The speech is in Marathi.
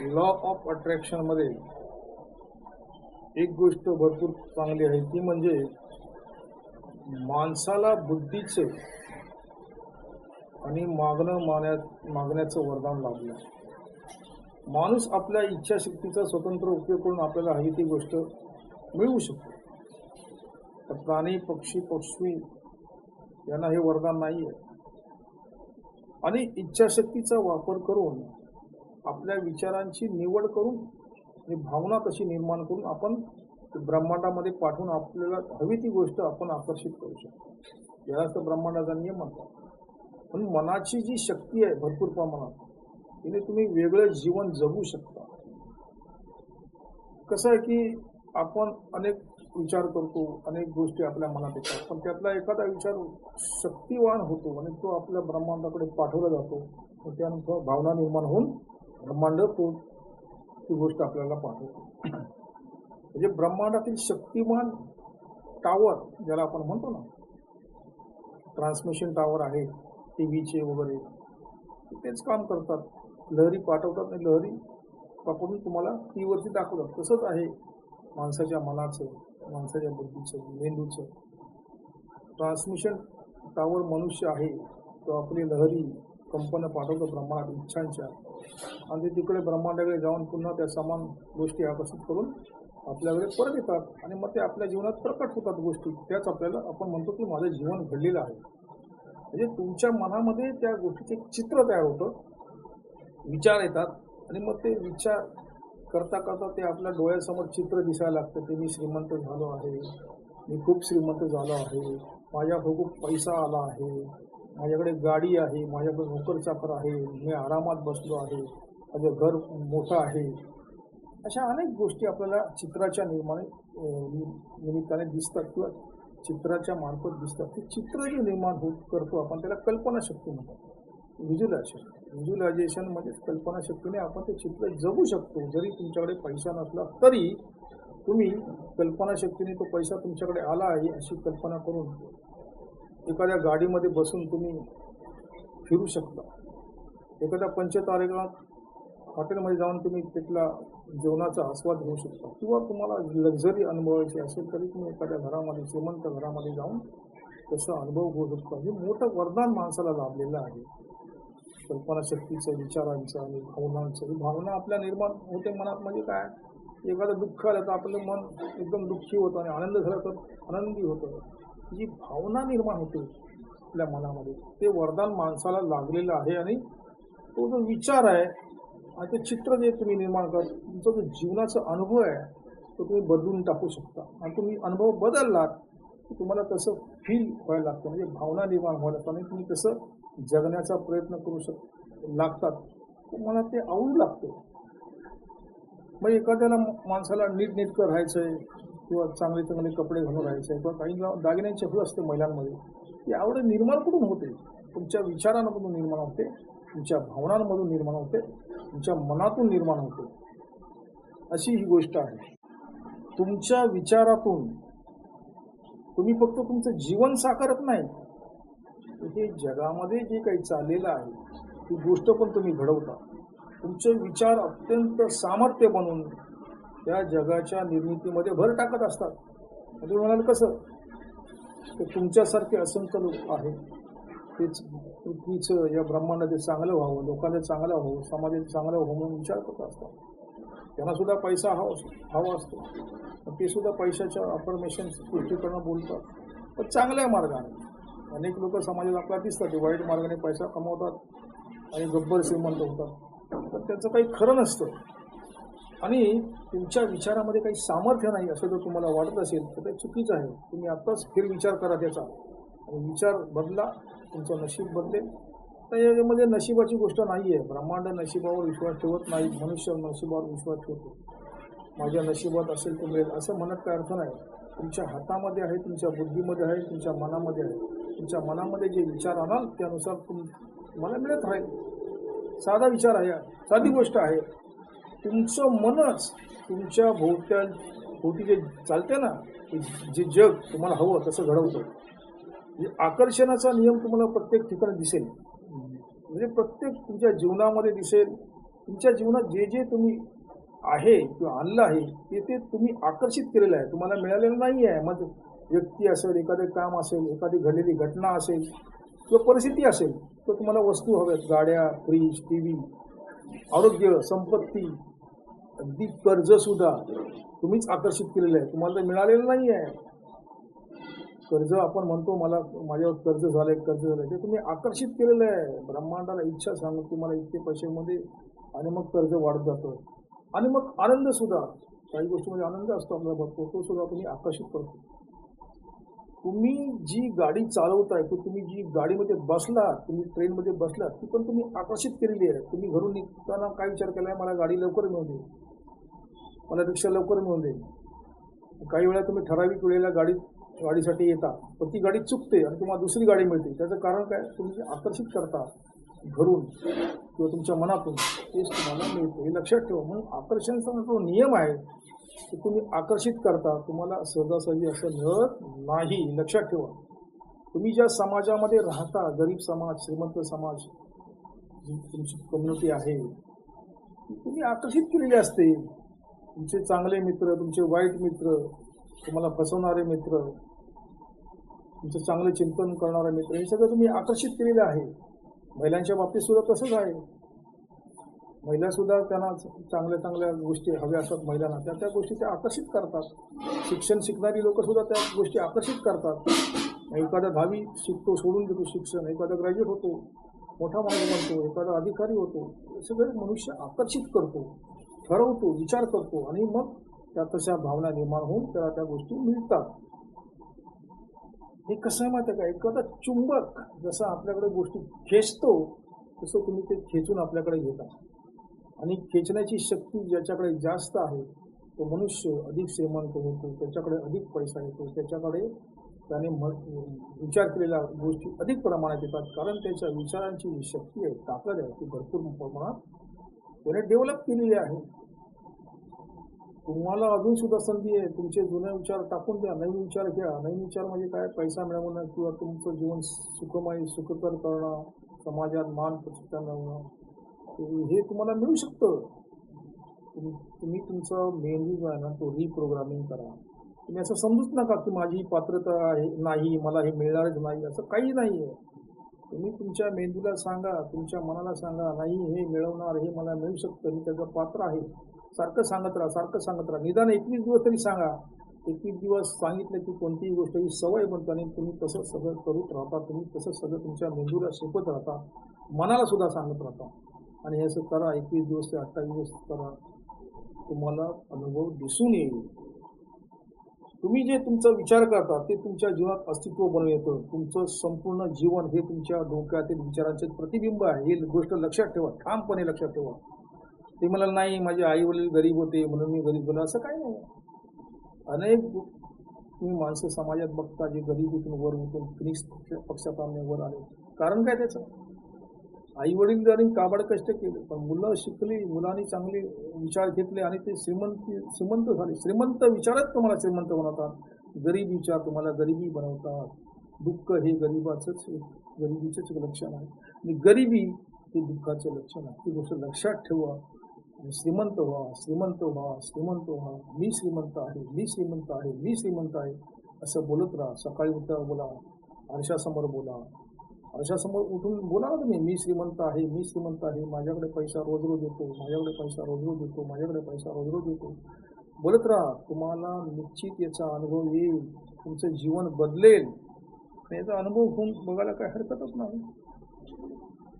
लॉ ऑफ अट्रॅक्शनमध्ये एक गोष्ट भरपूर चांगली आहे ती म्हणजे माणसाला बुद्धीचे आणि मागणं मान्या मागण्याचं वरदान लाभलं. माणूस आपल्या इच्छाशक्तीचा स्वतंत्र उपयोग करून आपल्याला हवी ती गोष्ट मिळवू शकतो. तर प्राणी पक्षी पक्षी यांना हे वरदान नाही आहे आणि इच्छाशक्तीचा वापर करून आपल्या विचारांची निवड करून आणि भावना कशी निर्माण करून आपण ब्रह्मांडामध्ये पाठवून आपल्याला हवी ती गोष्ट आपण आकर्षित करू शकतो. यालाच तर ब्रह्मांडाचा नियम म्हणतात. पण मनाची जी शक्ती आहे भरपूर प्रमाणात तिने तुम्ही वेगळं जीवन जगू शकता. कसं आहे की आपण अनेक विचार करतो अनेक गोष्टी आपल्या मनात येतात पण त्यातला एखादा विचार शक्तिवान होतो आणि तो आपल्या ब्रह्मांडाकडे पाठवला जातो त्यानुसार त्यानंतर भावना निर्माण होऊन ब्रह्मांड तो ती गोष्ट आपल्याला पाठवतो. म्हणजे ब्रह्मांडातील शक्तिमान टावर ज्याला आपण म्हणतो ना ट्रान्समिशन टावर आहे टी व्हीचे वगैरे तेच काम करतात. लहरी पाठवतात आणि लहरी पाठवून तुम्हाला टी वरती दाखवतात. तसंच आहे माणसाच्या मनाचं माणसाच्या बुद्धीचं मेंदूचं. ट्रान्समिशन टावर मनुष्य आहे तो आपली लहरी कंपन्या पाठवतो ब्रह्मांडात इच्छांच्या. आणि ते तिकडे ब्रह्मांडाकडे जाऊन पुन्हा त्या समान गोष्टी आकर्षित करून आपल्याकडे परत येतात. आणि मग ते आपल्या जीवनात प्रकट होतात गोष्टी. त्याच आपल्याला आपण म्हणतो की माझं जीवन घडलेलं आहे. म्हणजे तुमच्या मनामध्ये त्या गोष्टीचे चित्र तयार होतं. विचार येतात. आणि मग ते विचार करता करता ते आपल्या डोळ्यासमोर चित्र दिसायला लागतं. की मी श्रीमंत झालो आहे. मी खूप श्रीमंत झालो आहे. माझ्या खूप पैसा आला आहे. माझ्याकडे गाडी आहे माझ्याकडे नोकर चाकर आहे मी आरामात बसलो आहे माझं घर मोठं आहे. अशा अनेक गोष्टी आपल्याला चित्राच्या निर्माणे निमित्ताने दिसतात किंवा चित्राच्या मार्फत दिसतात. ते चित्र जे निर्माण होत करतो आपण त्याला कल्पनाशक्ती म्हणतो व्हिज्युलायझेशन व्हिज्युलायझेशन म्हणजे कल्पनाशक्तीने आपण ते चित्र जगू शकतो. जरी तुमच्याकडे पैसा नसला तरी तुम्ही कल्पनाशक्तीने तो पैसा तुमच्याकडे आला आहे अशी कल्पना करून एखाद्या गाडीमध्ये बसून तुम्ही फिरू शकता. एखाद्या पंचतारेका हॉटेलमध्ये जाऊन तुम्ही तिथला जेवणाचा आस्वाद घेऊ शकता. किंवा तुम्हाला लक्झरी अनुभवायची असेल तरी तुम्ही एखाद्या घरामध्ये श्रीमंत घरामध्ये जाऊन तसा अनुभव घेऊ शकता. हे मोठं वरदान माणसाला लाभलेलं आहे. कल्पनाशक्तीचं विचारांचं आणि भावनांचं ही भावना आपल्या निर्माण होते मनात म्हणजे काय? एखादं दुःख आलं तर आपलं मन एकदम दुःखी होतं आणि आनंद झाला तर आनंदी होतं. जी भावना निर्माण होते आपल्या मनामध्ये ते वरदान माणसाला लागलेलं आहे आणि तो जो विचार आहे आणि ते चित्र जे तुम्ही निर्माण कर तुमचा जो जीवनाचा अनुभव आहे तो तुम्ही बदलून टाकू शकता. आणि तुम्ही अनुभव बदललात की तुम्हाला तसं फील व्हायला लागतं म्हणजे भावना निर्माण व्हायला लागतं आणि तुम्ही तसं जगण्याचा प्रयत्न करू शक लागतात. तुम्हाला ते आवडू लागतं. मग एखाद्याला माणसाला नीटनेटकं राहायचं आहे किंवा चांगले चांगले कपडे घालून राहायचे किंवा काही दागिन्यांची हवी असते महिलांमध्ये ती आवड निर्माण कुठून होते? तुमच्या विचारांमधून निर्माण होते तुमच्या भावनांमधून निर्माण होते तुमच्या मनातून निर्माण होते. अशी ही गोष्ट आहे. तुमच्या विचारातून तुम्ही फक्त तुमचं जीवन साकारत नाही. हे जगामध्ये जे काही चाललेलं आहे ती गोष्ट पण तुम्ही घडवता. तुमचे विचार अत्यंत सामर्थ्य बनून त्या जगाच्या निर्मितीमध्ये भर टाकत असतात. म्हणजे तुम्ही म्हणाल कसं? तर तुमच्यासारखे असंख्य लोक आहेत. तेच पृथ्वीचं या ब्रह्मांडाचं चांगलं व्हावं लोकांचं चांगलं व्हावं समाजाचं चांगलं व्हावं म्हणून विचार करत असतात. त्यांना सुद्धा पैसा हवा हवा असतो. पण ते सुद्धा पैशाच्या अफर्मेशन गोष्टीकडनं बोलतात. पण चांगल्या मार्गाने. अनेक लोक समाजात आपल्याला दिसतात ते वाईट मार्गाने पैसा कमवतात आणि गब्बर श्रीमंत होतात. तर त्याचं काही खरं नसतं. आणि तुमच्या विचारामध्ये काही सामर्थ्य नाही असं जर तुम्हाला वाटत असेल तर ते चुकीचं आहे. तुम्ही आत्ताच फेरविचार करा त्याचा. आणि विचार बदला तुमचं नशीब बदलेल. तर याच्यामध्ये नशिबाची गोष्ट नाही आहे ब्रह्मांड नशिबावर विश्वास ठेवत नाही मनुष्य नशिबावर विश्वास ठेवतो. माझ्या नशिबात असेल तर मिळेल असं म्हणत काय अर्थ नाही. तुमच्या हातामध्ये आहे तुमच्या बुद्धीमध्ये आहे तुमच्या मनामध्ये आहे. तुमच्या मनामध्ये जे विचार आणाल त्यानुसार तुम तुम्हाला मिळत राहील. साधा विचार आहे. साधी गोष्ट आहे. तुमचं मनच तुमच्या भोवत्या भोवती जे चालते ना ते जे जग तुम्हाला हवं तसं घडवतं म्हणजे आकर्षणाचा नियम तुम्हाला प्रत्येक ठिकाणी दिसेल. म्हणजे प्रत्येक तुमच्या जीवनामध्ये दिसेल. तुमच्या जीवनात जे जे तुम्ही आहे किंवा आणलं आहे ते ते तुम्ही आकर्षित केलेलं आहे. तुम्हाला मिळालेलं नाही आहे. मग व्यक्ती असेल एखादे काम असेल एखादी घडलेली घटना असेल किंवा परिस्थिती असेल तर तुम्हाला वस्तू हव्यात. गाड्या फ्रीज टी व्ही आरोग्य संपत्ती अगदी कर्ज सुद्धा तुम्हीच आकर्षित केलेलं आहे. तुम्हाला ते मिळालेलं नाही आहे कर्ज आपण म्हणतो मला माझ्यावर कर्ज झालंय कर्ज झालंय. ते तुम्ही आकर्षित केलेलं आहे. ब्रह्मांडाला इच्छा सांगू तुम्हाला इतके पैशामध्ये आणि मग कर्ज वाढत जातं. आणि मग आनंद सुद्धा काही गोष्टीमध्ये आनंद असतो आपल्याला भरपूर तो सुद्धा तुम्ही आकर्षित करतो. तुम्ही जी गाडी चालवताय की तुम्ही जी गाडीमध्ये बसला तुम्ही ट्रेनमध्ये बसला ती पण तुम्ही आकर्षित केलेली आहे. तुम्ही घरून निघताना काय विचार केलाय मला गाडी लवकर मिळवली मला रिक्षा लवकर मिळून जाईल. काही वेळा तुम्ही ठराविक वेळेला गाडी गाडीसाठी येता पण ती गाडी चुकते आणि तुम्हाला दुसरी गाडी मिळते. त्याचं कारण काय? तुम्ही जे आकर्षित करता घरून किंवा तुमच्या मनातून तेच तुम्हाला मिळतं. हे लक्षात ठेवा. म्हणून आकर्षणाचा जो नियम आहे ते तुम्ही आकर्षित करता. तुम्हाला सहजासहजी असं मिळत नाही. लक्षात ठेवा. तुम्ही ज्या समाजामध्ये राहता गरीब समाज श्रीमंत समाज जी तुमची कम्युनिटी आहे ती तुम्ही आकर्षित केलेली असते. तुमचे चांगले मित्र तुमचे वाईट मित्र तुम्हाला फसवणारे मित्र तुमचं चांगलं चिंतन करणारे मित्र हे सगळं तुम्ही आकर्षित केलेलं आहे. महिलांच्या बाबतीत सुद्धा तसंच आहे. महिला सुद्धा त्यांना चांगल्या चांगल्या गोष्टी हव्या असतात महिलांना. त्या त्या गोष्टी त्या आकर्षित करतात. शिक्षण शिकणारी लोक सुद्धा त्या गोष्टी आकर्षित करतात. एखादा दहावी शिकतो सोडून देतो शिक्षण. एखादा ग्रॅज्युएट होतो मोठा माणूस बनतो एखादा अधिकारी होतो. हे सगळे मनुष्य आकर्षित करतो. ठरवतो विचार करतो आणि मग त्या तशा भावना निर्माण होऊन त्याला त्या गोष्टी मिळतात. हे कसं आहे माहिती आहे का? एखादा चुंबक जसं आपल्याकडे गोष्टी खेचतो तसं तुम्ही ते खेचून आपल्याकडे घेता. आणि खेचण्याची शक्ती ज्याच्याकडे जास्त आहे तो मनुष्य अधिक श्रीमंत होतो त्याच्याकडे अधिक पैसा येतो त्याच्याकडे त्याने म विचार केलेल्या गोष्टी अधिक प्रमाणात येतात कारण त्याच्या विचारांची जी शक्ती आहे ताकद आहे ती भरपूर प्रमाणात त्याने डेव्हलप केलेली आहे. तुम्हाला अजून सुद्धा संधी आहे. तुमचे जुने विचार टाकून द्या. नवीन विचार घ्या. नवीन विचार म्हणजे काय? पैसा मिळवणं किंवा तुमचं जीवन सुखमय सुखकर करणं समाजात मान प्रतिष्ठा मिळवणं हे तुम्हाला मिळू शकतं. तुम्ही तुम्ही तुमचं मेंदू जो आहे ना तो रिप्रोग्रामिंग करा. तुम्ही असं समजूच नका की माझी पात्रता आहे नाही मला हे मिळणारच नाही. असं काही नाही आहे तुम्ही तुमच्या मेंदूला सांगा तुमच्या मनाला सांगा नाही हे मिळवणार हे मला मिळू शकतं मी त्याचं पात्र आहे. सारखं सांगत राहा सारखं सांगत राहा. निदान एकवीस दिवस तरी सांगा. एकवीस दिवस सांगितलं की कोणतीही गोष्ट ही सवय बनतो आणि तुम्ही तसं सगळं करत राहता तुम्ही तसं सगळं तुमच्या मेंदूला शिकवत राहता. मनाला सुद्धा सांगत राहता. आणि हे असं करा एकवीस दिवस ते अठ्ठावीस दिवस करा. तुम्हाला अनुभव दिसून येईल. तुम्ही जे तुमचा विचार करता ते तुमच्या जीवनात अस्तित्व बनवून येतं. तुमचं संपूर्ण जीवन हे तुमच्या डोक्यातील विचारांचे प्रतिबिंब आहे. ही गोष्ट लक्षात ठेवा. ठामपणे लक्षात ठेवा. ते मला नाही माझे आई वडील गरीब होते म्हणून मी गरीब झालो. असं काही नाही. अनेक तुम्ही माणसं समाजात बघता जे गरिबीतून वर उठून फिनिक्स पक्षात वर आले. कारण काय त्याचं? आई वडील जरी काबाड कष्ट केले पण मुलं शिकली मुलांनी चांगले विचार घेतले आणि ते श्रीमंत श्रीमंत झाले. श्रीमंत विचारच तुम्हाला श्रीमंत बनवतात. गरीब विचार तुम्हाला गरिबी बनवतात. दुःख हे गरिबाचंच गरिबीचंच लक्षण आहे. आणि गरिबी हे दुःखाचं लक्षण आहे. ती गोष्ट लक्षात ठेवा आणि श्रीमंत व्हा श्रीमंत व्हा श्रीमंत व्हा. मी श्रीमंत आहे मी श्रीमंत आहे मी श्रीमंत आहे असं बोलत राहा. सकाळी उठा बोला आरशासमोर बोला. अशासमोर उठून बोला ना तुम्ही मी श्रीमंत आहे मी श्रीमंत आहे माझ्याकडे पैसा रोज रोज येतो माझ्याकडे पैसा रोज रोज येतो माझ्याकडे पैसा रोज रोज येतो. बोलत राहा तुम्हाला निश्चित याचा अनुभव येईल तुमचं जीवन बदलेल. आणि याचा अनुभव होऊन बघायला काही हरकतच नाही.